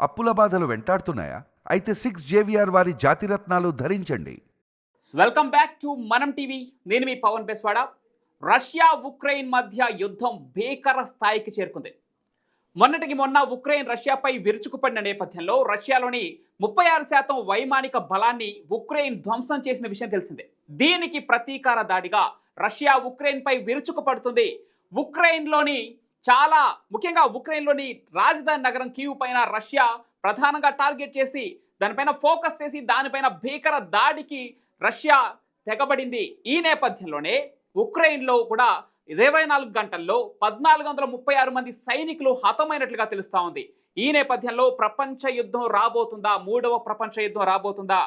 అప్పుల బాధలు వెంటాడుతున్నాయా? అయితే సిక్స్ జేవిఆర్ వారి జాతిరత్నాలు ధరించండి. Welcome back to Manam TV నేను మీ పవన్ బెస్వాడ. రష్యా ఉక్రెయిన్ మధ్య యుద్ధం భీకర స్థాయికి చేరుకుంది. మొన్నటికి మొన్న ఉక్రెయిన్ రష్యాపై విరుచుకుపడిన నేపథ్యంలో రష్యాలోని ముప్పై ఆరు శాతం వైమానిక బలాన్ని ఉక్రెయిన్ ధ్వంసం చేసిన విషయం తెలిసిందే. దీనికి ప్రతీకార దాడిగా రష్యా ఉక్రెయిన్పై విరుచుకుపడుతుంది. ఉక్రెయిన్లోని చాలా ముఖ్యంగా ఉక్రెయిన్లోని రాజధాని నగరం కీవ్ పైన రష్యా ప్రధానంగా టార్గెట్ చేసి దానిపైన ఫోకస్ చేసి దానిపైన భీకర దాడికి రష్యా తెగబడింది. ఈ నేపథ్యంలోనే ఉక్రెయిన్లో కూడా ఇరవై నాలుగు గంటల్లో పద్నాలుగు వందల ముప్పై ఆరు మంది సైనికులు హతమైనట్లుగా తెలుస్తూ ఉంది. ఈ నేపథ్యంలో ప్రపంచ యుద్ధం రాబోతుందా? మూడవ ప్రపంచ యుద్ధం రాబోతుందా?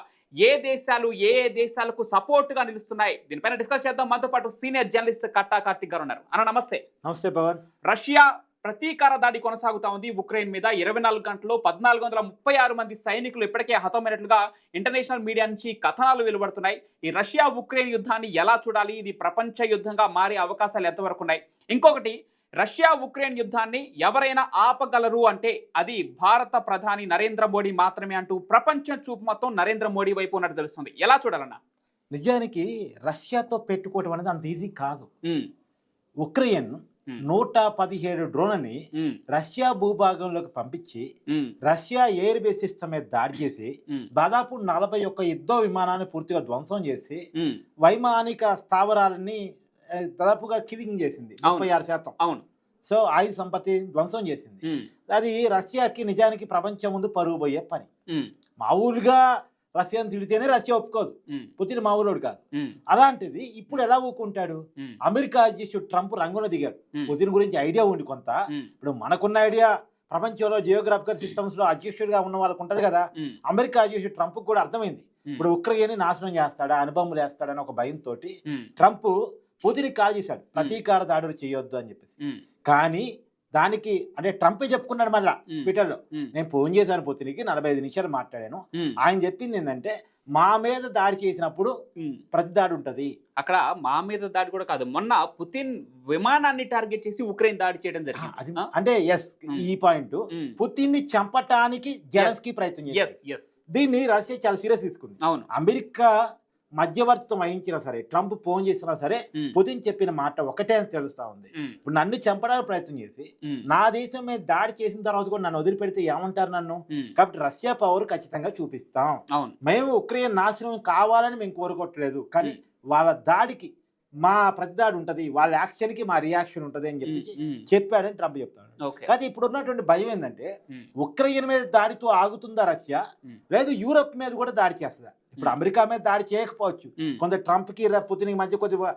ఏ దేశాలు ఏ ఏ దేశాలకు సపోర్ట్గా నిలుస్తున్నాయి? దీనిపైన డిస్కస్ చేద్దాం. మనతో పాటు సీనియర్ జర్నలిస్ట్ కట్టా కార్తిక్ గారు ఉన్నారు. అన్న నమస్తే. నమస్తే పవన్. రష్యా ప్రతీకార దాడి కొనసాగుతా ఉంది ఉక్రెయిన్ మీద. ఇరవై నాలుగు గంటల్లో పద్నాలుగు వందల ముప్పై ఆరు మంది సైనికులు ఇప్పటికే హతమైనట్లుగా ఇంటర్నేషనల్ మీడియా నుంచి కథనాలు వెలువడుతున్నాయి. ఈ రష్యా ఉక్రెయిన్ యుద్ధాన్ని ఎలా చూడాలి? ఇది ప్రపంచ యుద్ధంగా మారే అవకాశాలు ఎంతవరకు ఉన్నాయి? ఇంకొకటి రష్యా ఉక్రెయిన్ యుద్ధాన్ని ఎవరైనా ఆపగలరు అంటే అది భారత ప్రధాని నరేంద్ర మోడీ మాత్రమే అంటూ ప్రపంచం చూపు మొత్తం నరేంద్ర మోడీ వైపు ఉన్నట్టు తెలుస్తుంది. ఎలా చూడాలన్నా? నిజానికి రష్యాతో పెట్టుకోవడం అనేది అంత ఈజీ కాదు. ఉక్రెయిన్ నూట పదిహేడు డ్రోన్లని రష్యా భూభాగంలోకి పంపించి రష్యా ఎయిర్ బేస్ సిస్టమ్ మీద దాడి చేసి దాదాపు నలభై ఒక్క యుద్ధ విమానాన్ని పూర్తిగా ధ్వంసం చేసి వైమానిక స్థావరాలని దాదాపుగా కిలింగ్ చేసింది. ముప్పై ఆరు శాతం. అవును. సో ఆయుధ సంపత్తి ధ్వంసం చేసింది. అది రష్యాకి నిజానికి ప్రపంచం ముందు పరుగు పోయే పని మామూలుగా రష్యాను తిడితేనే రష్యా ఒప్పుకోదు. పుతిన్ మామూలుడు కాదు. అలాంటిది ఇప్పుడు ఎలా ఊకుంటాడు? అమెరికా అధ్యక్షుడు ట్రంప్ రంగున దిగాడు. పుతిన్ గురించి ఐడియా ఉంది కొంత. ఇప్పుడు మనకున్న ఐడియా ప్రపంచంలో జియోగ్రాఫికల్ సిస్టమ్స్లో అధ్యక్షుడిగా ఉన్న వాళ్ళకి ఉంటది కదా. అమెరికా అధ్యక్షుడు ట్రంప్ కూడా అర్థమైంది. ఇప్పుడు ఉక్రెయిన్ నాశనం చేస్తాడా? అనుభవం వేస్తాడని ఒక భయంతో ట్రంప్ పుతిన్కి కాల్ చేశాడు ప్రతీకార దాడులు చేయొద్దు అని చెప్పేసి. కానీ దానికి అంటే ట్రంపే చెప్పుకున్నాడు మళ్ళా ట్విట్టర్లో. నేను ఫోన్ చేశాను పుతిన్కి నలభై ఐదు నిమిషాలు మాట్లాడాను. ఆయన చెప్పింది ఏంటంటే మా మీద దాడి చేసినప్పుడు. ప్రతి దాడి ఉంటది. అక్కడ మా మీద దాడి కూడా కాదు. మొన్న పుతిన్ విమానాన్ని టార్గెట్ చేసి ఉక్రెయిన్ దాడి చేయడం జరిగింది. అంటే ఎస్. ఈ పాయింట్. పుతిన్ని చంపటానికి జెలెన్స్కీ ప్రయత్నం చేసింది. దీన్ని రష్యా చాలా సీరియస్ తీసుకుంది. అవును. అమెరికా మధ్యవర్తిత్వం వహించినా సరే ట్రంప్ ఫోన్ చేసినా సరే పుతిన్ చెప్పిన మాట ఒకటే అని తెలుస్తా ఉంది. ఇప్పుడు నన్ను చంపడానికి ప్రయత్నం చేసి నా దేశం మీద దాడి చేసిన తర్వాత కూడా నన్ను వదిలిపెడితే ఏమంటారు నన్ను? కాబట్టి రష్యా పవర్ ఖచ్చితంగా చూపిస్తాం. మేము ఉక్రెయిన్ నాశనం కావాలని మేము కోరుకోవట్లేదు. కానీ వాళ్ళ దాడికి మా ప్రతిదాడి ఉంటది వాళ్ళ యాక్షన్కి మా రియాక్షన్ ఉంటది అని చెప్పేసి చెప్పాడని ట్రంప్ చెప్తాడు. కానీ ఇప్పుడు ఉన్నటువంటి భయం ఏంటంటే ఉక్రెయిన్ మీద దాడితో ఆగుతుందా రష్యా. లేదు యూరప్ మీద కూడా దాడి చేస్తుందా? ఇప్పుడు ఉమ్. అమెరికా మీద దాడి చేయకపోవచ్చు. ఉమ్, కొంత ట్రంప్కి పుతిన్ మధ్య కొద్దిగా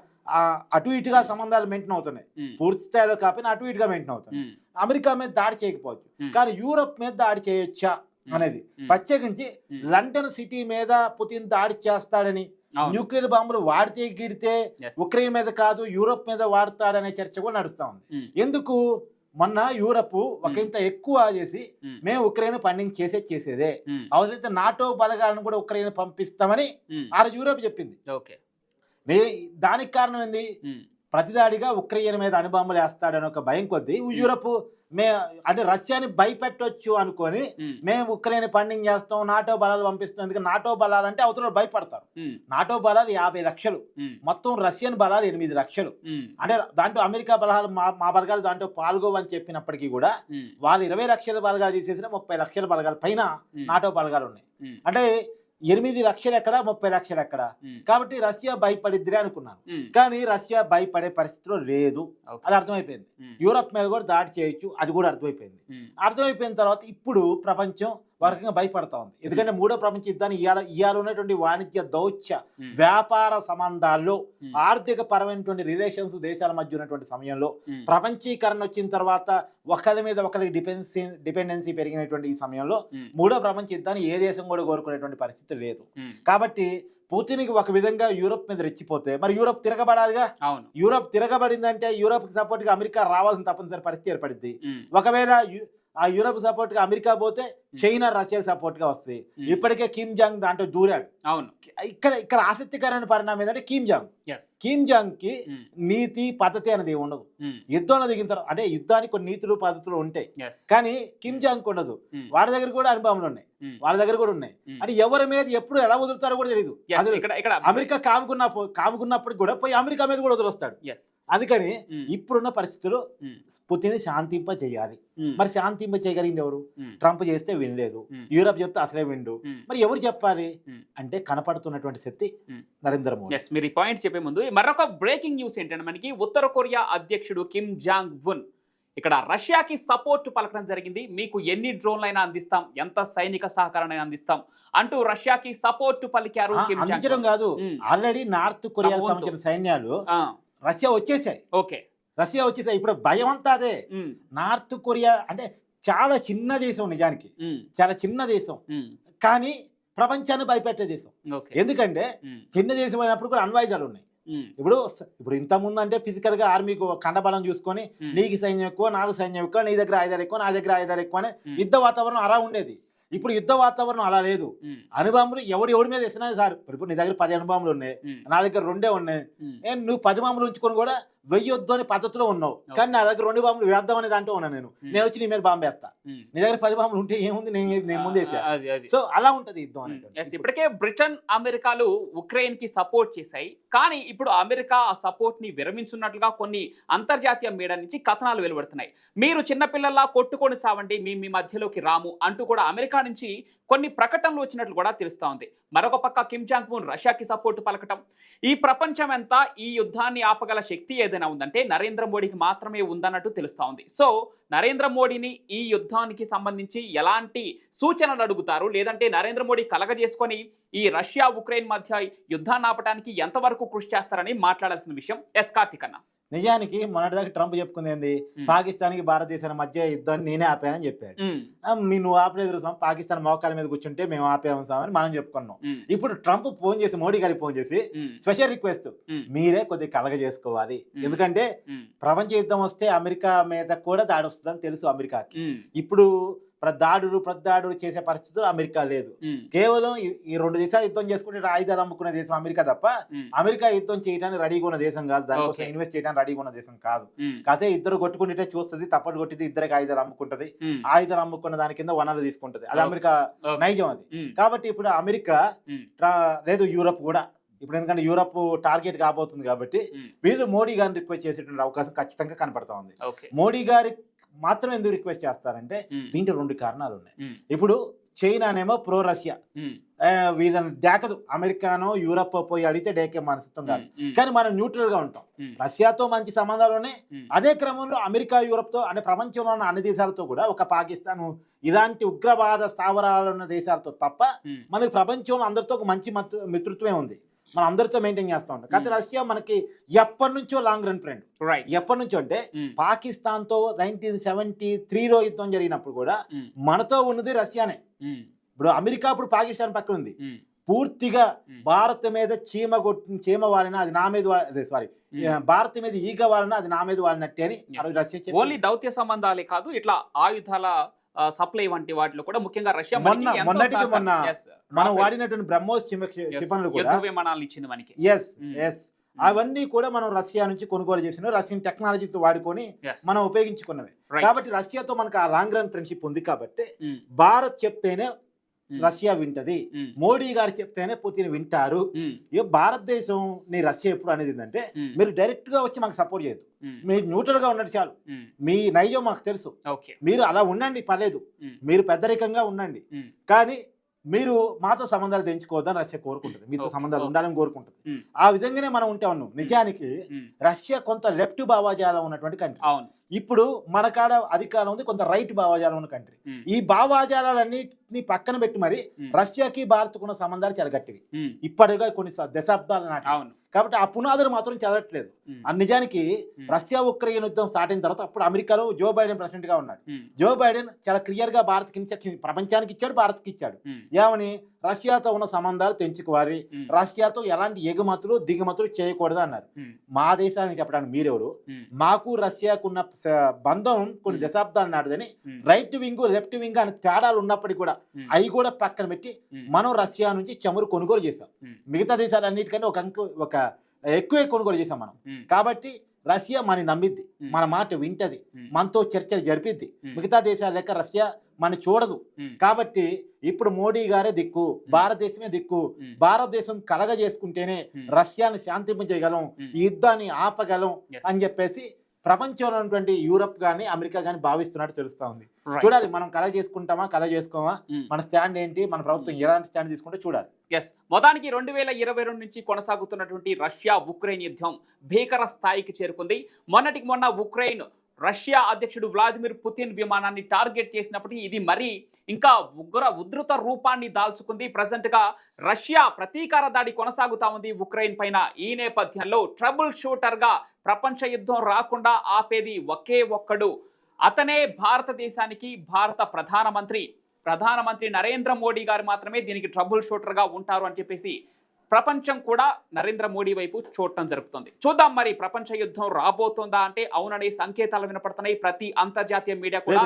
అటు ఇటుగా సంబంధాలు మెయింటైన్ అవుతున్నాయి. ఉమ్, పూర్తి స్థాయిలో కాకపోయినా అటు ఇటుగా మెయింటైన్ అవుతున్నాయి. అమెరికా మీద దాడి చేయకపోవచ్చు. కానీ యూరప్ మీద దాడి చేయొచ్చా అనేది. ప్రత్యేకించి లండన్ సిటీ మీద పుతిన్ దాడి చేస్తాడని న్యూక్లియర్ బాంబులు వాడితే గిడితే. ఉక్రెయిన్ మీద కాదు యూరప్ మీద వాడతాడనే చర్చ కూడా నడుస్తా ఉంది. ఎందుకు? మొన్న యూరప్ ఒక. ఇంత ఎక్కువ చేసి మేము. ఉక్రెయిన్ పండింగ్ చేసే చేసేదే. అవసరమైతే నాటో బలగాలను కూడా ఉక్రెయిన్ పంపిస్తామని ఆ యూరప్ చెప్పింది. దానికి కారణం ఏంది? ప్రతిదాడిగా ఉక్రెయిన్ మీద అణుబాంబులు వేస్తాడని ఒక భయం కొద్దీ యూరప్ మే అంటే రష్యాని భయపెట్టొచ్చు అనుకొని మేము. ఉక్రెయిన్ పండింగ్ చేస్తాం నాటో బలాలు పంపిస్తాం. ఎందుకంటే నాటో బలాలు అంటే అవతల భయపడతారు నాటో బలాలు యాభై లక్షలు. మొత్తం రష్యన్ బలాలు ఎనిమిది లక్షలు. అంటే దాంట్లో అమెరికా బలాలు మా మా బలగాలు దాంట్లో పాల్గొవని చెప్పినప్పటికీ కూడా వాళ్ళు ఇరవై లక్షల బలగాలు తీసేసిన ముప్పై లక్షల బలగాల పైన నాటో బలగాలు ఉన్నాయి. అంటే ఎనిమిది లక్షలు ఎక్కడ ముప్పై లక్షలు ఎక్కడ కాబట్టి రష్యా భయపడిద్దిరే అనుకున్నాను. కానీ రష్యా భయపడే పరిస్థితిలో లేదు. అది అర్థమైపోయింది. యూరప్ మీద కూడా దాడి చేయొచ్చు అది కూడా అర్థమైపోయింది. అర్థమైపోయిన తర్వాత ఇప్పుడు ప్రపంచం వర్గంగా భయపడతా ఉంది. ఎందుకంటే మూడో ప్రపంచ యుద్ధాన్ని ఇవాళ ఇవాళ ఉన్నటువంటి వాణిజ్య దౌత్య ఉమ్, వ్యాపార సంబంధాల్లో ఉమ్, ఆర్థిక పరమైనటువంటి రిలేషన్స్ దేశాల మధ్య ఉన్నటువంటి సమయంలో ప్రపంచీకరణ వచ్చిన తర్వాత ఒకరి మీద ఒకరికి డిపెన్సీ డిపెండెన్సీ పెరిగినటువంటి ఈ సమయంలో మూడో ప్రపంచ యుద్ధాన్ని ఏ దేశం కూడా కోరుకునేటువంటి పరిస్థితి లేదు. కాబట్టి పుతిన్కి ఒక విధంగా యూరప్ మీద రెచ్చిపోతే మరి యూరప్ తిరగబడాలిగా? అవును. యూరప్ తిరగబడిందంటే యూరప్కి సపోర్ట్గా అమెరికా రావాల్సిన తప్పనిసరి పరిస్థితి ఏర్పడింది ఒకవేళ ఆ యూరప్ సపోర్ట్గా అమెరికా పోతే చైనా రష్యాకి సపోర్ట్గా వస్తాయి. ఇప్పటికే కిమ్ జాంగ్ దాంట్లో దూరాడు. అవును. ఇక్కడ ఇక్కడ ఆసక్తికరమైన పరిణామం ఏంటంటే కిమ్ జాంగ్. కిమ్ జాంగ్కి నీతి పద్ధతి అనేది ఉండదు. యుద్ధంలో దిగిన తర్వాత అంటే యుద్ధానికి కొన్ని నీతులు పద్ధతులు ఉంటాయి. కానీ కిమ్ జాంగ్ ఉండదు. వాడి దగ్గర కూడా అనుభవాలు ఉన్నాయి. వాళ్ళ దగ్గర కూడా ఉన్నాయి. అంటే ఎవరి మీద ఎప్పుడు ఎలా వదులుతారో కూడా తెలియదు అమెరికా కాముకున్న కాముకున్నప్పటికి కూడా పోయి అమెరికా మీద కూడా వదిలేస్తాడు. అందుకని ఇప్పుడున్న పరిస్థితుల్లో పుతిని శాంతింప చేయాలి మరి శాంతింప చేయగలిగింది ఎవరు ట్రంప్ చేస్తే వినలేదు. యూరప్ చెప్తే అసలే విండు. మరి ఎవరు చెప్పాలి. అంటే కనపడుతున్నటువంటి శక్తి. నరేంద్ర మోడీ. ఎస్ మీరు ఈ పాయింట్ చెప్పే ముందు మరొక బ్రేకింగ్ న్యూస్ ఏంటంటే మనకి ఉత్తర కొరియా అధ్యక్షుడు కిమ్ జాంగ్ ఉన్ ఇక్కడ రష్యాకి సపోర్ట్ పలకడం జరిగింది. మీకు ఎన్ని డ్రోన్లైనా అందిస్తాం ఎంత సైనిక సహకారాన్ని అందిస్తాం అంటూ రష్యాకి సపోర్ట్ పలికారు అందించడం. కాదు. ఆల్రెడీ నార్త్ కొరియాకు వంతు. సంబంధించిన సైన్యాలు రష్యా వచ్చేసాయి. ఓకే. రష్యా వచ్చేసాయి. ఇప్పుడు భయం అంతా అదే. నార్త్ కొరియా అంటే చాలా చిన్న దేశం నిజానికి. చాలా చిన్న దేశం. కానీ ప్రపంచాన్ని భయపెట్టే దేశం. ఎందుకంటే చిన్న దేశం అయినప్పుడు కూడా అణ్వాయుధాలు ఉన్నాయి. ఇప్పుడు ఇప్పుడు ఇంత ముందు అంటే ఫిజికల్గా ఆర్మీకి కండబలం చూసుకొని నీకు సైన్యం ఎక్కువ నాకు సైన్యం ఎక్కువ నీ దగ్గర ఆయుధాలు ఎక్కువ నా దగ్గర ఆయుధాలు ఎక్కువ అని యుద్ధ వాతావరణం అలా ఉండేది. ఇప్పుడు యుద్ధ వాతావరణం అలా లేదు. అనుబాంబులు ఎవడు ఎవడి మీద వేసినా సార్. ఇప్పుడు నీ దగ్గర పది అనుబాంబులు ఉన్నాయి. నా దగ్గర రెండే ఉన్నాయి. నువ్వు పది బాంబులు ఉంచుకొని కూడా వెయ్యొద్దు అనే పద్ధతిలో ఉన్నావు. కానీ నా దగ్గర రెండు బాంబులు వేద్దాం అనే దాంట్లో ఉన్నాను నేను. నేను వచ్చి నీ మీద బాంబు వేస్తా. నీ దగ్గర పది బాంబులు ఉంటే ఏముంది? నేను నేను సో అలా ఉంటది యుద్ధం. ఇప్పటికే బ్రిటన్ అమెరికాలు ఉక్రెయిన్కి సపోర్ట్ చేశాయి. కానీ ఇప్పుడు అమెరికా ఆ సపోర్ట్ని విరమించున్నట్లుగా కొన్ని అంతర్జాతీయ మీడియా నుంచి కథనాలు వెలువడుతున్నాయి. మీరు చిన్నపిల్లల్లా కొట్టుకొని సావండి మీ మీ మధ్యలోకి రాము అంటూ కూడా అమెరికా నుంచి కొన్ని ప్రకటనలు వచ్చినట్లు కూడా తెలుస్తా ఉంది. మరొక పక్క కిమ్ జాంగ్ రష్యాకి సపోర్ట్ పలకటం. ఈ ప్రపంచం అంతా ఈ యుద్ధాన్ని ఆపగల శక్తి ఏదైనా ఉందంటే నరేంద్ర మోడీకి మాత్రమే ఉందన్నట్టు తెలుస్తూ ఉంది. సో నరేంద్ర మోడీని ఈ యుద్ధానికి సంబంధించి ఎలాంటి సూచనలు అడుగుతారు? లేదంటే నరేంద్ర మోడీ కలగజేసుకొని ఈ రష్యా ఉక్రెయిన్ మధ్య యుద్ధాన్ని ఆపడానికి ఎంతవరకు కృషి చేస్తారని మాట్లాడాల్సిన విషయం ఎస్ కార్తిక్ అన్న. నిజానికి మొన్నటిదాకా ట్రంప్ చెప్పుకుంది ఏంది. పాకిస్తాన్కి భారతదేశాల మధ్య యుద్ధాన్ని నేనే ఆపానని చెప్పాడు. మీ నువ్వు ఆపలేదు రుసం పాకిస్తాన్ మోకాల మీద కూర్చుంటే మేము ఆపేము అని మనం చెప్పుకున్నాం. ఇప్పుడు ట్రంప్ ఫోన్ చేసి మోడీ గారికి ఫోన్ చేసి స్పెషల్ రిక్వెస్ట్ మీరే కొద్దిగా కలగ చేసుకోవాలి. ఎందుకంటే ప్రపంచ యుద్ధం వస్తే అమెరికా మీద కూడా దాడి వస్తుందని తెలుసు అమెరికాకి. ఇప్పుడు దాడులు ప్రతిదాడులు చేసే పరిస్థితులు అమెరికా లేదు. కేవలం ఈ- రెండు దేశాలు యుద్ధం చేసుకుంటే ఆయుధాలు అమ్ముకునే దేశం అమెరికా తప్ప అమెరికా యుద్ధం చేయడానికి రెడీగా ఉన్న దేశం కాదు. దానికోసం. ఇన్వెస్ట్ చేయడానికి రెడీగా ఉన్న దేశం కాదు. కాకపోతే ఇద్దరు కొట్టుకుంటే చూస్తుంది తప్పటి కొట్టింది ఇద్దరికి ఆయుధాలు అమ్ముకుంటది. ఆయుధాలు అమ్ముకున్న దాని కింద వనరులు తీసుకుంటది. అది. అమెరికా. నైజం అది. కాబట్టి ఇప్పుడు అమెరికా లేదు యూరప్ కూడా. ఇప్పుడు ఎందుకంటే యూరప్ టార్గెట్ కాబోతుంది కాబట్టి వీళ్ళు మోడీ గారిని రిక్వెస్ట్ చేసేటువంటి అవకాశం ఖచ్చితంగా కనపడతా ఉంది. మోడీ గారి మాత్రం ఎందుకు రిక్వెస్ట్ చేస్తారంటే దీంట్లో రెండు కారణాలు ఉన్నాయి ఇప్పుడు చైనానేమో ప్రో రష్యా వీళ్ళని డేకదు అమెరికానో యూరప్ పోయి అడిగితే డేకే మనస్తత్వం కాదు. కానీ మనం న్యూట్రల్గా ఉంటాం రష్యాతో మంచి సంబంధాలు ఉన్నాయి. అదే క్రమంలో అమెరికా యూరప్తో అంటే ప్రపంచంలో ఉన్న అన్ని దేశాలతో కూడా ఒక పాకిస్తాన్ ఇలాంటి ఉగ్రవాద స్థావరాలు ఉన్న దేశాలతో తప్ప మనకి ప్రపంచంలో అందరితో ఒక మంచి మత్- మిత్రత్వమే ఉంది. మనం అందరితో మెయింటైన్ చేస్తూ ఉంటాం. కాకపోతే Hmm. రష్యా మనకి ఎప్పటి నుంచో లాంగ్ రన్ ఫ్రెండ్ రైట్ ఎప్పటి నుంచో అంటే పాకిస్తాన్తో నైన్టీన్ సెవెంటీ త్రీలో యుద్ధం జరిగినప్పుడు కూడా ఉమ్, మనతో ఉన్నది రష్యానే. ఉమ్, ఇప్పుడు అమెరికా ఇప్పుడు పాకిస్తాన్ పక్కన ఉంది. పూర్తిగా భారత్ మీద చీమ కొట్టి చీమ వాలిన అది నా మీద సారీ. భారత్ మీద ఈగ వాలిన అది నా మీద వాలినట్టే అని రష్యా. ఓన్లీ దౌత్య సంబంధాలే కాదు ఇట్లా ఆయుధాల సప్లై వంటి వాటిలో కూడా ముఖ్యంగా రష్యా మొన్నటికి మొన్న మనం. వాడినటువంటి బ్రహ్మోస్ క్షిపణులు యుద్ధ కూడా విమానాలను ఇచ్చింది మనకి ఎస్ Mm. ఎస్ అవన్నీ కూడా మనం రష్యా నుంచి కొనుగోలు చేసిన రష్యన్ టెక్నాలజీతో వాడుకొని. మనం ఉపయోగించుకున్నవి. కాబట్టి రష్యాతో మనకు ఆ లాంగ్ రన్ ఫ్రెండ్షిప్ ఉంది కాబట్టి Mm, భారత్ చెప్తేనే రష్యా వింటది. మోడీ గారు చెప్తేనే పుతిన్ వింటారు. ఇక భారతదేశం నీ రష్యా ఎప్పుడు అనేది ఏంటంటే మీరు డైరెక్ట్గా వచ్చి మాకు సపోర్ట్ చేయదు మీరు న్యూట్రల్గా ఉన్నట్టు చాలు. మీ నైజం మాకు తెలుసు. మీరు అలా ఉండండి పర్లేదు. మీరు పెద్దరికంగా ఉండండి. కానీ మీరు మాతో సంబంధాలు తెంచుకోవద్దని రష్యా కోరుకుంటుంది. మీతో సంబంధాలు. ఉండాలని కోరుకుంటుంది. Mm. ఆ విధంగానే మనం ఉంటే ఉన్నాం. నిజానికి Mm. రష్యా కొంత లెఫ్ట్ భావాజాలం ఉన్నటువంటి కంట్రీ ఇప్పుడు మన కాడ అధికారం ఉంది కొంత రైట్ భావాజాలం ఉన్న కంట్రీ ఈ భావాజాలన్నింటినీ పక్కన పెట్టి మరి రష్యాకి భారత్కు ఉన్న సంబంధాలు చాలా గట్టివి. ఇప్పటిగా కొన్ని దశాబ్దాల నాటి అవును. కాబట్టి ఆ పునాదులు మాత్రం చదవట్లేదు ఆ నిజానికి. రష్యా ఉక్రెయిన్ యుద్ధం స్టార్ట్ అయిన తర్వాత అప్పుడు అమెరికాలో జో బైడెన్ ప్రెసిడెంట్గా ఉన్నాడు జో బైడెన్ చాలా క్లియర్గా భారత్కి ఇన్స్ట్రక్షన్ ప్రపంచానికి ఇచ్చాడు భారత్కి ఇచ్చాడు. ఏమని? రష్యాతో ఉన్న సంబంధాలు తెంచుకోవాలి. రష్యాతో ఎలాంటి ఎగుమతులు దిగుమతులు చేయకూడదు అన్నారు మా దేశానికి చెప్పడానికి మీరెవరు? మాకు రష్యాకున్న స- బంధం కొన్ని. దశాబ్దాలు నాటిదని రైట్ వింగ్ లెఫ్ట్ వింగ్ అని తేడాలు ఉన్నప్పటికీ కూడా అవి కూడా పక్కన పెట్టి మనం రష్యా నుంచి చమురు కొనుగోలు చేసాం. మిగతా దేశాలన్నిటికంటే ఒక అంకు ఒక ఎక్కువే కొనుగోలు చేసాం మనం. కాబట్టి రష్యా మన నమ్మిద్ది. మ్మ్. మన మాట వింటది. మనతో చర్చలు జరిపిద్ది. మిగతా దేశాల లెక్క రష్యా మన చూడదు. కాబట్టి ఇప్పుడు మోడీ గారే దిక్కు భారతదేశమే దిక్కు. భారతదేశం కలగ చేసుకుంటేనే. రష్యాను శాంతింపజేయగలం. ఈ యుద్ధాన్ని ఆపగలం. అని చెప్పేసి ప్రపంచంలో ఉన్నటువంటి యూరప్ కానీ అమెరికా కానీ భావిస్తున్నట్టు తెలుస్తా ఉంది. చూడాలి మనం కల చేసుకుంటామా కల చేసుకోమా. మన స్టాండ్ ఏంటి? మన ప్రభుత్వం ఎలాంటి స్టాండ్ తీసుకుంటే చూడాలి. ఎస్ మొత్తానికి రెండు వేల ఇరవై రెండు నుంచి కొనసాగుతున్నటువంటి రష్యా ఉక్రెయిన్ యుద్ధం భీకర స్థాయికి చేరుకుంది. మొన్నటికి మొన్న ఉక్రెయిన్ రష్యా అధ్యక్షుడు వ్లాదిమిర్ పుతిన్ విమానాన్ని టార్గెట్ చేసినప్పటికీ ఇది మరి ఇంకా ఉగ్ర ఉధృత రూపాన్ని దాల్చుకుంది. ప్రజెంట్గా రష్యా ప్రతీకార దాడి కొనసాగుతా ఉంది. ఉక్రెయిన్ పైన ఈ నేపథ్యంలో ట్రబుల్ షూటర్గా ప్రపంచ యుద్ధం రాకుండా ఆపేది ఒకే ఒక్కడు. అతనే భారతదేశానికి భారత ప్రధానమంత్రి. ప్రధానమంత్రి నరేంద్ర మోడీ గారు మాత్రమే దీనికి ట్రబుల్ షూటర్గా ఉంటారు అని చెప్పేసి ప్రపంచం కూడా నరేంద్ర మోడీ వైపు చూడటం జరుగుతుంది. చూద్దాం మరి ప్రపంచ యుద్ధం రాబోతుందా అంటే అవుననే సంకేతాలు వినపడుతున్నాయి. ప్రతి అంతర్జాతీయ మీడియా కూడా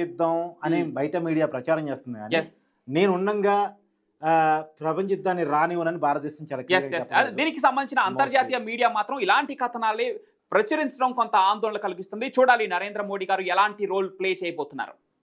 యుద్ధం అని. బయట మీడియా ప్రచారం చేస్తుంది నేను ఉండంగా ఆ, ప్రపంచ యుద్ధాన్ని రానివ్వనని భారతదేశం చాలా. దీనికి సంబంధించిన అంతర్జాతీయ మీడియా మాత్రం ఇలాంటి కథనాలే ప్రచురించడం కొంత ఆందోళన కలిగిస్తుంది. చూడాలి నరేంద్ర మోడీ గారు ఎలాంటి రోల్ ప్లే చేయబోతున్నారు.